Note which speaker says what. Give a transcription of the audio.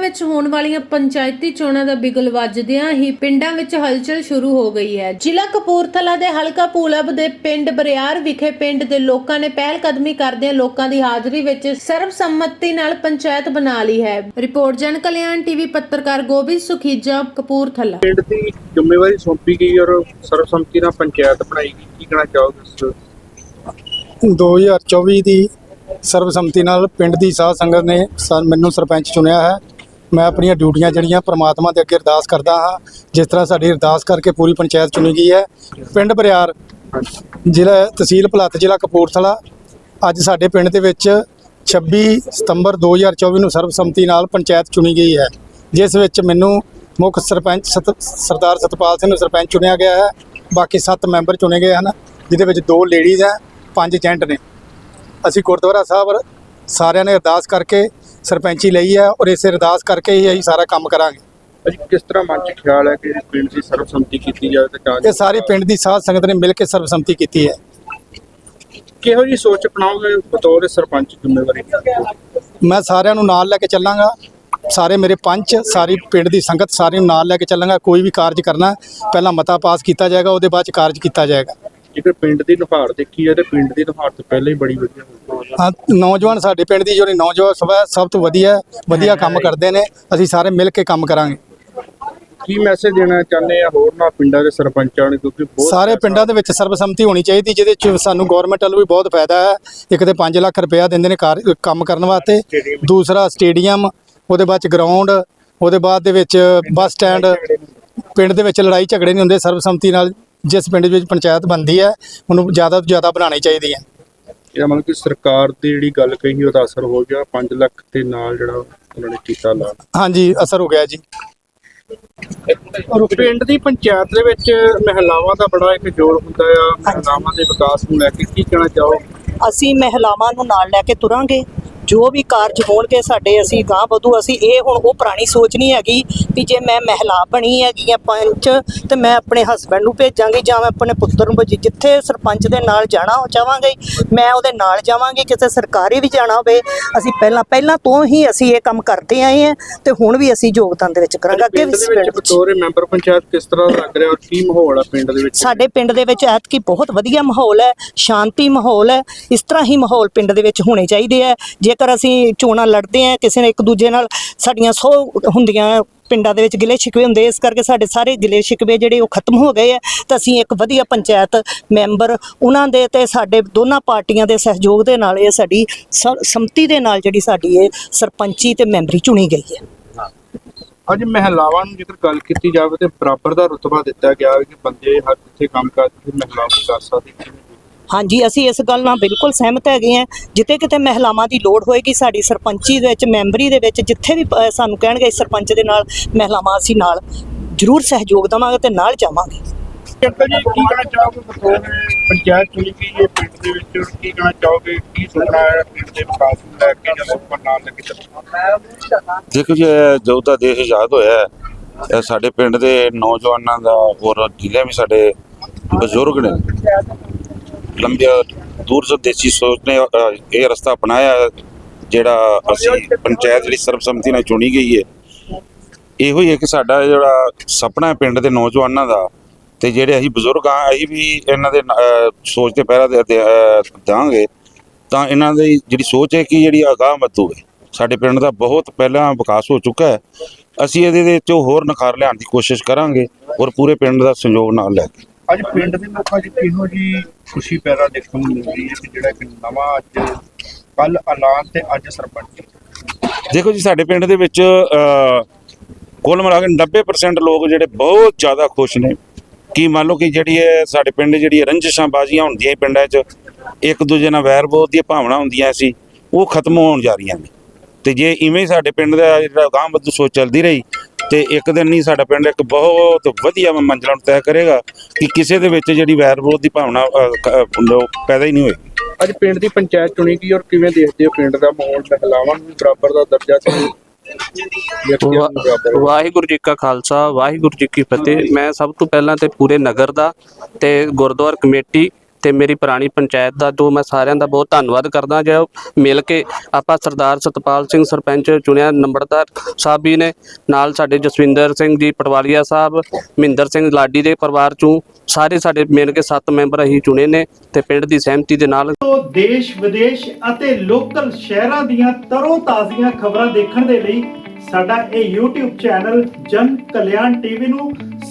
Speaker 1: ਵਿੱਚ ਹੋਣ ਵਾਲੀਆਂ ਪੰਚਾਇਤੀ ਚੋਣਾਂ ਦਾ ਬਿਗਲ ਵੱਜਦਿਆਂ ਹੀ ਪਿੰਡਾਂ ਵਿੱਚ ਹਲਚਲ ਸ਼ੁਰੂ ਹੋ ਗਈ ਹੈ। ਜ਼ਿਲ੍ਹਾ ਕਪੂਰਥਲਾ ਦੇ ਹਲਕਾ ਪੂਲਬ ਦੇ ਪਿੰਡ ਬਰਿਆਰ ਵਿਖੇ ਪਿੰਡ ਦੇ ਲੋਕਾਂ ਨੇ ਪਹਿਲ ਕਦਮੀ ਕਰਦਿਆਂ ਲੋਕਾਂ ਦੀ ਹਾਜ਼ਰੀ ਵਿੱਚ ਸਰਬਸੰਮਤੀ ਨਾਲ ਪੰਚਾਇਤ ਬਣਾ ਲਈ ਹੈ। ਰਿਪੋਰਟ ਜਨ ਕਲਿਆਣ ਟੀਵੀ ਪੱਤਰਕਾਰ ਗੋਬਿੰਦ ਸੁਖੀਜਾ ਕਪੂਰਥਲਾ।
Speaker 2: ਪਿੰਡ ਦੀ ਜ਼ਿੰਮੇਵਾਰੀ ਸੌਂਪੀ ਗਈ ਔਰ ਸਰਵਸੰਮਤੀ ਨਾਲ ਪੰਚਾਇਤ ਬਣਾਈ ਗਈ। ਕੀ ਕਹਿਣਾ ਚਾਹੋਗੇ ਇਸ
Speaker 3: 2024 ਦੀ ਸਰਬਸੰਮਤੀ ਨਾਲ ਪਿੰਡ ਦੀ ਸਾਧ ਸੰਗਤ ਨੇ ਮੈਨੂੰ ਸਰਪੰਚ ਚੁਣਿਆ ਹੈ। ਮੈਂ ਆਪਣੀਆਂ ਡਿਊਟੀਆਂ ਜਿਹੜੀਆਂ ਪ੍ਰਮਾਤਮਾ ਦੇ ਅੱਗੇ ਅਰਦਾਸ ਕਰਦਾ ਹਾਂ, ਜਿਸ ਤਰ੍ਹਾਂ ਸਾਡੀ ਅਰਦਾਸ ਕਰਕੇ ਪੂਰੀ ਪੰਚਾਇਤ ਚੁਣੀ ਗਈ ਹੈ। ਪਿੰਡ ਬਰਿਆਰ, ਜ਼ਿਲ੍ਹਾ ਤਹਿਸੀਲ ਭਲੱਤ ਜ਼ਿਲ੍ਹਾ ਕਪੂਰਥਲਾ, ਅੱਜ ਸਾਡੇ ਪਿੰਡ ਦੇ ਵਿੱਚ 26 ਸਤੰਬਰ 2024 ਨੂੰ ਸਰਬਸੰਮਤੀ ਨਾਲ ਪੰਚਾਇਤ ਚੁਣੀ ਗਈ ਹੈ, ਜਿਸ ਵਿੱਚ ਮੈਨੂੰ ਮੁੱਖ ਸਰਪੰਚ ਸਤ- ਸਰਦਾਰ ਸਤਪਾਲ ਸਿੰਘ ਨੂੰ ਸਰਪੰਚ ਚੁਣਿਆ ਗਿਆ ਹੈ। ਬਾਕੀ 7 ਮੈਂਬਰ ਚੁਣੇ ਗਏ ਹਨ, ਜਿਹਦੇ ਵਿੱਚ ਦੋ ਲੇਡੀਜ਼ ਹੈ, ਪੰਜ ਜੈਂਟ ਨੇ। ਅਸੀਂ ਗੁਰਦੁਆਰਾ ਸਾਹਿਬ ਸਾਰਿਆਂ ਨੇ ਅਰਦਾਸ ਕਰਕੇ ਸਰਪੰਚੀ ਲਈ ਹੈ ਔਰ ਇਸੇ ਅਰਦਾਸ ਕਰਕੇ ਹੀ ਅਸੀਂ ਸਾਰਾ ਕੰਮ ਕਰਾਂਗੇ।
Speaker 2: ਅੱਜ ਕਿਸ ਤਰ੍ਹਾਂ ਮਨ ਚ ਖਿਆਲ ਹੈ ਕਿ ਪਿੰਡ ਦੀ ਸਰਵਸੰਮਤੀ ਕੀਤੀ ਜਾਵੇ ਤੇ ਤਾਂ
Speaker 3: ਇਹ ਸਾਰੀ ਪਿੰਡ ਦੀ ਸਾਧ ਸੰਗਤ ਨੇ ਮਿਲ ਕੇ ਸਰਬਸੰਮਤੀ ਕੀਤੀ ਹੈ।
Speaker 2: ਕਿਹੋ ਜੀ ਸੋਚ ਅਪਣਾਓਗੇ ਬਤੌਰ ਸਰਪੰਚ ਜ਼ਿੰਮੇਵਾਰੀ?
Speaker 3: ਮੈਂ ਸਾਰਿਆਂ ਨੂੰ ਨਾਲ ਲੈ ਕੇ ਚੱਲਾਂਗਾ। ਸਾਰੇ ਮੇਰੇ ਪੰਚ ਸਾਰੀ ਪਿੰਡ ਦੀ ਸੰਗਤ ਸਾਰਿਆਂ ਨੂੰ ਨਾਲ ਲੈ ਕੇ ਚੱਲਾਂਗਾ। ਕੋਈ ਵੀ ਕਾਰਜ ਕਰਨਾ ਪਹਿਲਾਂ ਮਤਾ ਪਾਸ ਕੀਤਾ ਜਾਏਗਾ ਉਹਦੇ ਬਾਅਦ ਚ ਕਾਰਜ ਕੀਤਾ ਜਾਏਗਾ।
Speaker 2: ਜੇਕਰ ਪਿੰਡ ਦੀ ਨੁਹਾਰ ਦੇਖੀ ਜਾਏ ਤੇ ਪਿੰਡ ਦੀ ਨੁਹਾਰ ਤੋਂ ਪਹਿਲਾਂ ਹੀ ਬੜੀ ਵਧੀਆ
Speaker 3: ਹਾਂ ਨੌਜਵਾਨ ਸਾਡੇ ਪਿੰਡ ਦੀ ਜਿਹੜੀ ਨੌਜਵਾਨ ਸਭਾ ਸਭ ਤੋਂ ਵਧੀਆ ਵਧੀਆ ਕੰਮ ਕਰਦੇ ਨੇ ਅਸੀਂ ਸਾਰੇ ਮਿਲ ਕੇ ਕੰਮ ਕਰਾਂਗੇ।
Speaker 2: ਕੀ ਮੈਸੇਜ ਦੇਣਾ ਚਾਹੁੰਦੇ ਆ ਹੋਰ ਨਾ ਪਿੰਡਾਂ ਦੇ ਸਰਪੰਚਾਂ ਨੂੰ ਕਿਉਂਕਿ ਬਹੁਤ
Speaker 3: ਸਾਰੇ ਪਿੰਡਾਂ ਦੇ ਵਿੱਚ ਸਰਬਸੰਮਤੀ ਹੋਣੀ ਚਾਹੀਦੀ ਜਿਹਦੇ ਚ ਸਾਨੂੰ ਗਵਰਨਮੈਂਟ ਵੱਲੋਂ ਵੀ ਬਹੁਤ ਫਾਇਦਾ ਹੈ। ਇੱਕ ਤੇ 5 ਲੱਖ ਰੁਪਇਆ ਦਿੰਦੇ ਨੇ ਕੰਮ ਕਰਨ ਵਾਸਤੇ। ਦੂਸਰਾ ਸਟੇਡੀਅਮ ਉਹਦੇ ਬਾਅਦ ਚ ਗਰਾਊਂਡ ਉਹਦੇ ਬਾਅਦ ਦੇ ਵਿੱਚ ਬੱਸ ਸਟੈਂਡ ਪਿੰਡ ਦੇ ਵਿੱਚ ਲੜਾਈ ਝਗੜੇ ਨਹੀਂ ਹੁੰਦੇ ਸਰਬਸੰਮਤੀ ਨਾਲ ਜਿਸ ਪਿੰਡ ਵਿੱਚ ਪੰਚਾਇਤ ਬਣਦੀ ਹੈ ਉਹਨੂੰ ਜ਼ਿਆਦਾ ਤੋਂ ਜ਼ਿਆਦਾ ਬਣਾਉਣੀ ਚਾਹੀਦੀ ਹੈ।
Speaker 2: ਇਹ ਮਤਲਬ ਕਿ ਸਰਕਾਰ ਦੀ ਜਿਹੜੀ ਗੱਲ ਕਹੀ ਉਹਦਾ ਅਸਰ ਹੋ ਗਿਆ 5 ਲੱਖ ਦੇ ਨਾਲ ਜਿਹੜਾ ਉਹਨਾਂ ਨੇ ਕੀਤਾ ਲਾ
Speaker 3: ਹਾਂਜੀ ਅਸਰ ਹੋ ਗਿਆ ਜੀ।
Speaker 2: ਪਿੰਡ ਦੀ ਪੰਚਾਇਤ ਦੇ ਵਿੱਚ ਮਹਿਲਾਵਾਂ ਦਾ ਬੜਾ ਇੱਕ ਜੋਰ ਹੁੰਦਾ ਆ ਮਹਿਲਾਵਾਂ ਦੇ ਵਿਕਾਸ ਨੂੰ ਲੈ ਕੇ ਕੀ ਕਹਿਣਾ ਚਾਹੋ
Speaker 4: ਅਸੀਂ ਮਹਿਲਾਵਾਂ ਨੂੰ ਨਾਲ ਲੈ ਕੇ ਤੁਰਾਂਗੇ ਜੋ ਵੀ ਕਾਰਜ ਹੋਣਗੇ ਸਾਡੇ ਅਸੀਂ ਗਾਂ ਵਧੂ ਅਸੀਂ ਇਹ ਹੁਣ ਉਹ ਪੁਰਾਣੀ ਸੋਚ ਨਹੀਂ ਹੈਗੀ ਵੀ ਜੇ ਮੈਂ ਮਹਿਲਾ ਬਣੀ ਹੈਗੀ ਆ ਪੰਚ ਤੇ ਮੈਂ ਆਪਣੇ ਹਸਬੰਡ ਨੂੰ ਭੇਜਾਂਗੀ ਜਾਂ ਮੈਂ ਆਪਣੇ ਪੁੱਤਰ ਨੂੰ ਭੇਜੀ ਜਿੱਥੇ ਸਰਪੰਚ ਦੇ ਨਾਲ ਜਾਣਾ ਉਹ ਚਾਹਾਂਗੇ ਮੈਂ ਉਹਦੇ ਨਾਲ ਜਾਵਾਂਗੀ ਕਿਸੇ ਸਰਕਾਰੀ ਵੀ ਜਾਣਾ ਹੋਵੇ ਅਸੀਂ ਪਹਿਲਾਂ ਪਹਿਲਾਂ ਤੋਂ ਹੀ ਅਸੀਂ ਇਹ ਕੰਮ ਕਰਦੇ ਆਏ ਹਾਂ ਤੇ ਹੁਣ ਵੀ ਅਸੀਂ ਯੋਗਦਾਨ ਦੇ ਵਿੱਚ ਕਰਾਂਗੇ ਅੱਗੇ ਵੀ ਪਿੰਡ
Speaker 2: ਬਤੌਰ ਮੈਂਬਰ ਪੰਚਾਇਤ ਕਿਸ ਤਰ੍ਹਾਂ ਲੱਗ ਰਿਹਾ ਔਰ ਕੀ ਮਾਹੌਲ ਆ ਪਿੰਡ ਦੇ ਵਿੱਚ?
Speaker 4: ਸਾਡੇ ਪਿੰਡ ਦੇ ਵਿੱਚ ਐਤਕੀ ਬਹੁਤ ਵਧੀਆ ਮਾਹੌਲ ਹੈ ਸ਼ਾਂਤੀ ਮਾਹੌਲ ਹੈ ਇਸ ਤਰ੍ਹਾਂ ਹੀ ਮਾਹੌਲ ਪਿੰਡ ਦੇ ਵਿੱਚ ਹੋਣੇ ਚਾਹੀਦੇ ਆ ਜੇਕਰ ਅਸੀਂ ਚੋਣਾਂ ਲੜਦੇ ਆ ਕਿਸੇ ਨੇ ਇੱਕ ਦੂਜੇ ਨਾਲ ਸਾਡੀਆਂ ਸੌ ਹੁੰਦੀਆਂ ਪਿੰਡਾਂ ਦੇ ਵਿੱਚ ਗਿਲੇ ਸ਼ਿਕਵੇ ਹੁੰਦੇ ਇਸ ਕਰਕੇ ਸਾਡੇ ਸਾਰੇ ਗਿਲੇ ਸ਼ਿਕਵੇ ਜਿਹੜੇ ਉਹ ਖਤਮ ਹੋ ਗਏ ਆ। ਤਾਂ ਅਸੀਂ ਇੱਕ ਵਧੀਆ ਪੰਚਾਇਤ ਮੈਂਬਰ, ਉਹਨਾਂ ਦੇ ਤੇ ਸਾਡੇ ਦੋਨਾਂ ਪਾਰਟੀਆਂ ਦੇ ਸਹਿਯੋਗ ਦੇ ਨਾਲ ਇਹ ਸਾਡੀ ਸੰਮਤੀ ਦੇ ਨਾਲ ਜਿਹੜੀ ਸਾਡੀ ਇਹ ਸਰਪੰਚੀ ਤੇ ਮੈਂਬਰੀ ਚੁਣੀ ਗਈ ਹੈ।
Speaker 2: ਅੱਜ ਮਹਿਲਾਵਾਂ ਨੂੰ ਜੇਕਰ ਗੱਲ ਕੀਤੀ ਜਾਵੇ ਤੇ ਬਰਾਬਰ ਦਾ ਰੁਤਬਾ ਦਿੱਤਾ ਗਿਆ ਹੈ ਕਿ ਬੰਦੇ ਹਰ ਜਿੱਥੇ ਕੰਮ ਕਰਦੇ ਮਹਿਲਾਵਾਂ ਕਰ ਸਕਦੇ
Speaker 4: ਹਾਂਜੀ ਅਸੀਂ ਇਸ ਗੱਲ ਨਾਲ ਬਿਲਕੁਲ ਸਹਿਮਤ ਹੈਗੇ ਹਾਂ। ਜਿੱਥੇ ਕਿਤੇ ਮਹਿਲਾਵਾਂ ਦੀ ਲੋੜ ਹੋਏਗੀ ਸਾਡੀ ਸਰਪੰਚੀ ਦੇ ਵਿੱਚ ਮੈਂਬਰੀ ਦੇ ਵਿੱਚ ਜਿੱਥੇ ਵੀ ਸਾਨੂੰ ਕਹਿਣਗੇ ਸਰਪੰਚ ਦੇ ਨਾਲ ਮਹਿਲਾਵਾਂ ਅਸੀਂ ਨਾਲ ਜ਼ਰੂਰ ਸਹਿਯੋਗ ਦੇਵਾਂਗੇ ਤੇ ਨਾਲ ਜਾਵਾਂਗੇ।
Speaker 2: ਅੰਕਲ ਜੀ ਕੀ ਕਹਿਣਾ ਚਾਹੋਗੇ? ਬਤੌਰ ਪੰਚਾਇਤ ਚੁਣੀ ਗਈ ਹੈ ਪਿੰਡ ਦੇ ਵਿੱਚ ਔਰ ਕੀ ਕਹਿਣਾ ਚਾਹੋਗੇ? ਕੀ ਸੁਪਨਾ ਹੈ ਪਿੰਡ ਦੇ ਵਿਕਾਸ ਨੂੰ ਲੈ ਕੇ ਜਦੋਂ ਉੱਪਰ ਨਾਲ ਲੈ ਕੇ ਚੱਲਣਾ
Speaker 5: ਦੇਖੋ ਜੀ ਜਦੋਂ ਦਾ ਦੇਸ਼ ਆਜ਼ਾਦ ਹੋਇਆ ਹੈ, ਸਾਡੇ ਪਿੰਡ ਦੇ ਨੌਜਵਾਨਾਂ ਦਾ ਔਰ ਜ਼ਿਲ੍ਹੇ ਵੀ ਸਾਡੇ ਬਜ਼ੁਰਗ ਨੇ। ਲੰਬੇ ਦੂਰ ਦੇਸੀ ਸੋਚ ਨੇ ਇਹ ਰਸਤਾ ਅਪਣਾਇਆ ਜਿਹੜਾ ਅਸੀਂ ਪੰਚਾਇਤ ਜਿਹੜੀ ਸਰਬਸੰਮਤੀ ਨਾਲ ਚੁਣੀ ਗਈ ਹੈ। ਇਹੋ ਹੀ ਹੈ ਕਿ ਸਾਡਾ ਜਿਹੜਾ ਸੁਪਨਾ ਹੈ ਪਿੰਡ ਦੇ ਨੌਜਵਾਨਾਂ ਦਾ, ਤੇ ਜਿਹੜੇ ਅਸੀਂ ਬਜ਼ੁਰਗ ਆ ਅਸੀਂ ਵੀ ਇਹਨਾਂ ਦੇ ਸੋਚ ਤੇ ਪਹਿਰਾ ਦਾਂਗੇ, ਤਾਂ ਇਹਨਾਂ ਦੀ ਜਿਹੜੀ ਸੋਚ ਹੈ ਕਿ ਜਿਹੜੀ ਅਗਾਹ ਵਧੂ ਹੈ ਸਾਡੇ ਪਿੰਡ ਦਾ ਬਹੁਤ ਪਹਿਲਾਂ ਵਿਕਾਸ ਹੋ ਚੁੱਕਾ ਹੈ। ਅਸੀਂ ਇਹਦੇ ਦੇ ਵਿੱਚੋਂ ਹੋਰ ਨਿਖਾਰ ਲਿਆਉਣ ਦੀ ਕੋਸ਼ਿਸ਼ ਕਰਾਂਗੇ ਔਰ ਪੂਰੇ ਪਿੰਡ ਦਾ ਸਹਿਯੋਗ ਨਾਲ ਲੈ ਕੇ।
Speaker 2: ਅੱਜ ਪਿੰਡ ਦੇ ਲੋਕਾਂ 'ਚ ਕਿਹੋ ਜੀ ਖੁਸ਼ੀ ਪੈਦਾ ਦੇਖਣ ਨੂੰ ਮਿਲ ਰਹੀ ਹੈ ਕਿ ਜਿਹੜਾ ਇੱਕ ਨਵਾਂ ਅੱਜ ਕੱਲ ਐਲਾਨ ਤੇ ਅੱਜ ਸਰਪੰਚ
Speaker 5: ਦੇਖੋ ਜੀ, ਸਾਡੇ ਪਿੰਡ ਦੇ ਵਿੱਚ ਕੁੱਲ ਮਿਲਾ ਕੇ 90% ਲੋਕ ਜਿਹੜੇ ਬਹੁਤ ਜ਼ਿਆਦਾ ਖੁਸ਼ ਨੇ। ਕਿ ਮੰਨ ਲਓ ਕਿ ਜਿਹੜੀ ਹੈ ਸਾਡੇ ਪਿੰਡ ਜਿਹੜੀ ਰੰਜਿਸ਼ਾਂ ਬਾਜ਼ੀਆਂ ਹੁੰਦੀਆਂ ਪਿੰਡਾਂ 'ਚ, ਇੱਕ ਦੂਜੇ ਨਾਲ ਵੈਰ ਬੋਧ ਦੀਆਂ ਭਾਵਨਾ ਹੁੰਦੀਆਂ ਸੀ, ਉਹ ਖਤਮ ਹੋਣ ਜਾ ਰਹੀਆਂ ਨੇ। ਤੇ ਜੇ ਇਵੇਂ ਸਾਡੇ ਪਿੰਡ ਦਾ ਜਿਹੜਾ ਗਾਂਹ ਵੱਧੂ ਸੋਚ ਚੱਲਦੀ ਰਹੀ ਤੇ ਇੱਕ ਦਿਨ ਨਹੀਂ ਸਾਡਾ ਪਿੰਡ ਇੱਕ ਬਹੁਤ ਵਧੀਆ ਮੰਜ਼ਿਲਾਂ ਨੂੰ ਤੈਅ ਕਰੇਗਾ ਕਿ ਕਿਸੇ ਦੇ ਵਿੱਚ ਜਿਹੜੀ ਵੈਰ ਵਿਰੋਧ ਦੀ ਭਾਵਨਾ ਪੈਦਾ ਹੀ ਨਹੀਂ ਹੋਏਗੀ।
Speaker 2: ਅੱਜ ਪਿੰਡ ਦੀ ਪੰਚਾਇਤ ਚੁਣੀ ਗਈ ਔਰ ਕਿਵੇਂ ਦੇਖਦੇ ਹੋ ਪਿੰਡ ਦਾ ਮਾਹੌਲ ਮਹਿਲਾਵਾਂ ਨੂੰ ਵੀ ਬਰਾਬਰ ਦਾ ਦਰਜਾ ਵਾ-
Speaker 6: ਵਾਹਿਗੁਰੂ ਜੀ ਕਾ ਖਾਲਸਾ ਵਾਹਿਗੁਰੂ ਜੀ ਕੀ ਫਤਿਹ। ਮੈਂ ਸਭ ਤੋਂ ਪਹਿਲਾਂ ਤੇ ਪੂਰੇ ਨਗਰ ਦਾ ਤੇ ਗੁਰਦੁਆਰਾ ਕਮੇਟੀ ਤੇ ਮੇਰੀ ਪੁਰਾਣੀ ਪੰਚਾਇਤ ਦਾ, ਜੋ ਮੈਂ ਸਾਰਿਆਂ ਦਾ ਬਹੁਤ ਧੰਨਵਾਦ ਕਰਦਾ, ਜੋ ਮਿਲ ਕੇ ਆਪਾਂ ਸਰਦਾਰ ਸਤਪਾਲ ਸਿੰਘ ਸਰਪੰਚ ਚੁਣਿਆ, ਨੰਬਰਦਾਰ ਸਾਹਿਬ ਵੀ ਨੇ, ਨਾਲ ਸਾਡੇ ਜਸਵਿੰਦਰ ਸਿੰਘ ਜੀ ਪਟਵਾਲੀਆ ਸਾਹਿਬ, ਮਹਿੰਦਰ ਸਿੰਘ ਲਾਡੀ ਦੇ ਪਰਿਵਾਰ ਚੋਂ ਸਾਰੇ ਸਾਡੇ ਮਿਲ ਕੇ 7 ਮੈਂਬਰ ਅਸੀਂ ਚੁਣੇ ਨੇ ਤੇ ਪਿੰਡ ਦੀ ਸਹਿਮਤੀ ਦੇ ਨਾਲ
Speaker 7: ਦੇਸ਼, ਵਿਦੇਸ਼ ਅਤੇ ਲੋਕਲ ਸ਼ਹਿਰਾਂ ਦੀਆਂ ਤਰੋ ਤਾਜ਼ੀਆਂ ਖਬਰਾਂ ਦੇਖਣ ਦੇ ਲਈ ਸਾਡਾ ਇਹ YouTube ਚੈਨਲ ਜਨ ਕਲਿਆਣ ਟੀਵੀ ਨੂੰ